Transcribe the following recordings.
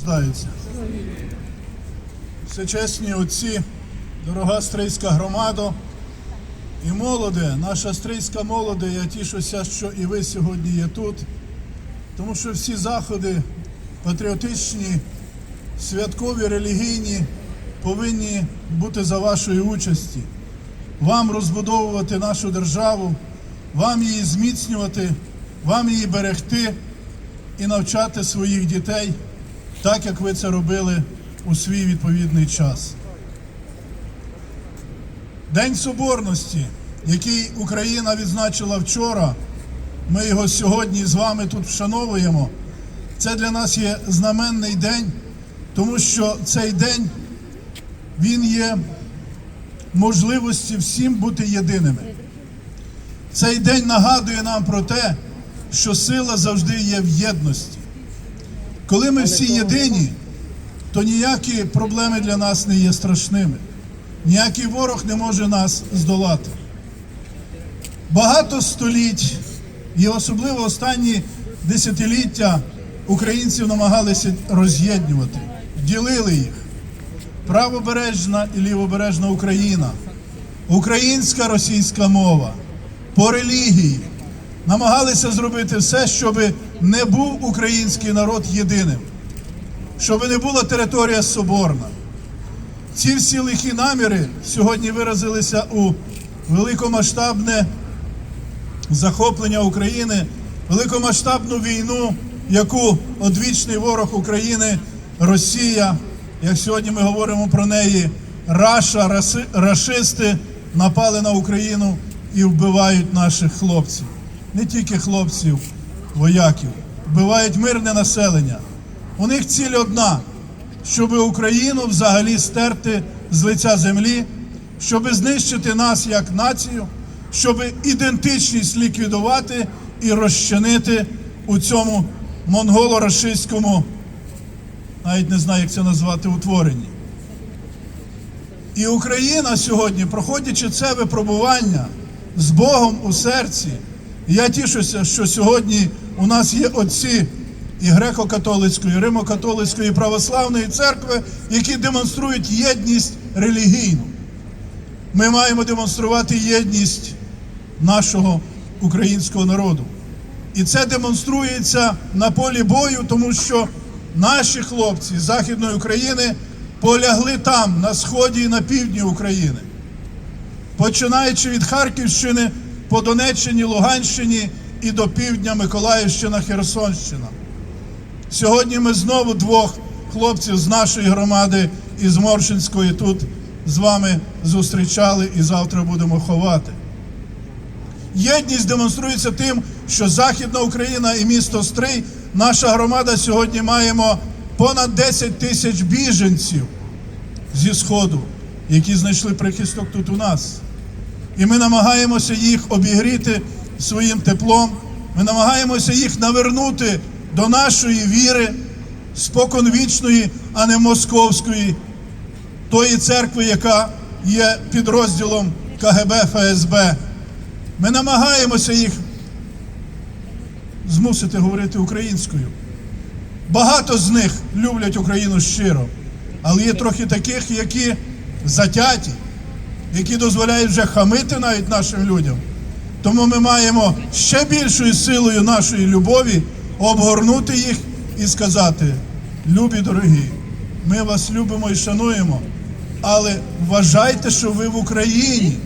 Здаються. Всечесні отці, дорога стрийська громада і молоде, наша стрийська молоде, я тішуся, що і ви сьогодні є тут, тому що всі заходи патріотичні, святкові, релігійні повинні бути за вашої участі. Вам розбудовувати нашу державу, вам її зміцнювати, вам її берегти і навчати своїх дітей так, як ви це робили у свій відповідний час. День Соборності, який Україна відзначила вчора, ми його сьогодні з вами тут вшановуємо. Це для нас є знаменний день, тому що цей день він є можливості всім бути єдиними. Цей день нагадує нам про те, що сила завжди є в єдності. Коли ми всі єдині, то ніякі проблеми для нас не є страшними. Ніякий ворог не може нас здолати. Багато століть, і особливо останні десятиліття українців намагалися роз'єднувати, ділили їх. Правобережна і лівобережна Україна, українська російська мова, по релігії намагалися зробити все, щоб не був український народ єдиним, щоб не була територія соборна. Ці всі лихі наміри сьогодні виразилися у великомасштабне захоплення України, великомасштабну війну, яку одвічний ворог України, Росія, як сьогодні ми говоримо про неї, Раша, раси, рашисти напали на Україну і вбивають наших хлопців. Не тільки хлопців, вояків, вбивають мирне населення. У них ціль одна, щоб Україну взагалі стерти з лиця землі, щоб знищити нас як націю, щоб ідентичність ліквідувати і розчинити у цьому монголо-рашистському, навіть не знаю, як це назвати, утворенні. І Україна сьогодні, проходячи це випробування з Богом у серці, я тішуся, що сьогодні у нас є отці і греко-католицької, і римо-католицької і православної церкви, які демонструють єдність релігійну. Ми маємо демонструвати єдність нашого українського народу. І це демонструється на полі бою, тому що наші хлопці з Західної України полягли там, на сході і на півдні України, починаючи від Харківщини по Донеччині, Луганщині і до півдня Миколаївщина, Херсонщина. Сьогодні ми знову двох хлопців з нашої громади і з Моршинської тут з вами зустрічали і завтра будемо ховати. Єдність демонструється тим, що Західна Україна і місто Стрий, наша громада сьогодні маємо понад 10 тисяч біженців зі Сходу, які знайшли прихисток тут у нас. І ми намагаємося їх обігріти своїм теплом. Ми намагаємося їх навернути до нашої віри, споконвічної, а не московської, тої церкви, яка є підрозділом КГБ ФСБ. Ми намагаємося їх змусити говорити українською. Багато з них люблять Україну щиро, але є трохи таких, які затяті, які дозволяють вже хамити навіть нашим людям. Тому ми маємо ще більшою силою нашої любові обгорнути їх і сказати: любі дорогі, ми вас любимо і шануємо, але вважайте, що ви в Україні.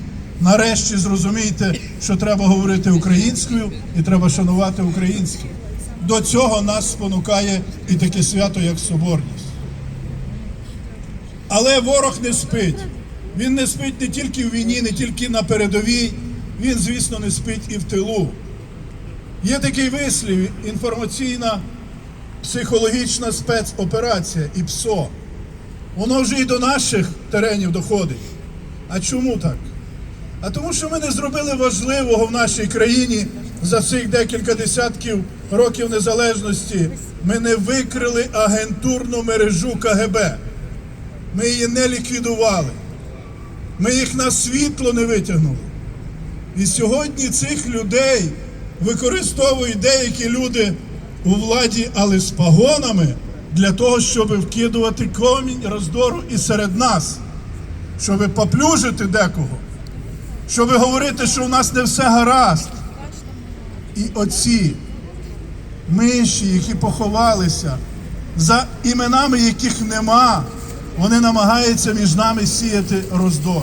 Нарешті зрозумійте, що треба говорити українською і треба шанувати українське. До цього нас спонукає і таке свято, як Соборність. Але ворог не спить. Він не спить не тільки в війні, не тільки на передовій, він, звісно, не спить і в тилу. Є такий вислів, інформаційна психологічна спецоперація і ПСО. Воно вже і до наших теренів доходить. А чому так? А тому, що ми не зробили важливого в нашій країні за цих декілька десятків років незалежності. Ми не викрили агентурну мережу КГБ. Ми її не ліквідували. Ми їх на світло не витягнули. І сьогодні цих людей використовують деякі люди у владі, але з погонами для того, щоб вкидувати комінь роздору і серед нас, щоб поплюжити декого, щоб говорити, що у нас не все гаразд. І оці миші, які поховалися, за іменами яких нема, вони намагаються між нами сіяти роздор.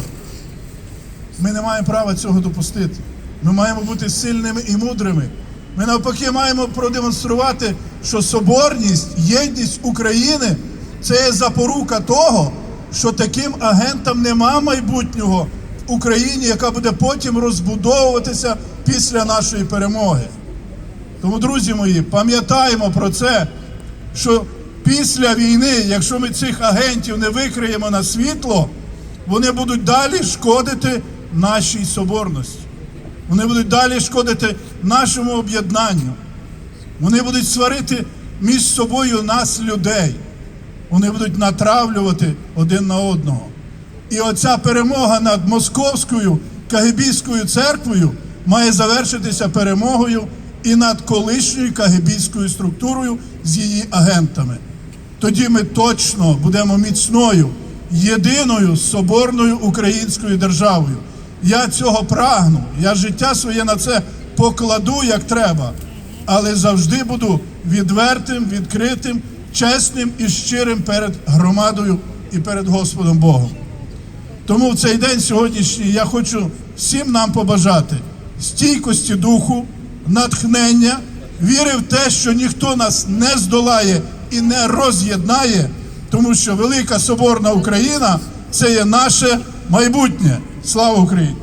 Ми не маємо права цього допустити. Ми маємо бути сильними і мудрими. Ми навпаки маємо продемонструвати, що соборність, єдність України це є запорука того, що таким агентам нема майбутнього в Україні, яка буде потім розбудовуватися після нашої перемоги. Тому, друзі мої, пам'ятаємо про це, що після війни, якщо ми цих агентів не викриємо на світло, вони будуть далі шкодити нашій соборності. Вони будуть далі шкодити нашому об'єднанню. Вони будуть сварити між собою нас, людей. Вони будуть натравлювати один на одного. І оця перемога над московською кагибійською церквою має завершитися перемогою і над колишньою кагибійською структурою з її агентами. Тоді ми точно будемо міцною, єдиною соборною українською державою. Я цього прагну. Я життя своє на це покладу як треба, але завжди буду відвертим, відкритим, чесним і щирим перед громадою і перед Господом Богом. Тому в цей день сьогоднішній я хочу всім нам побажати стійкості духу, натхнення, віри в те, що ніхто нас не здолає і не роз'єднає, тому що велика соборна Україна це є наше майбутнє. Слава Україні!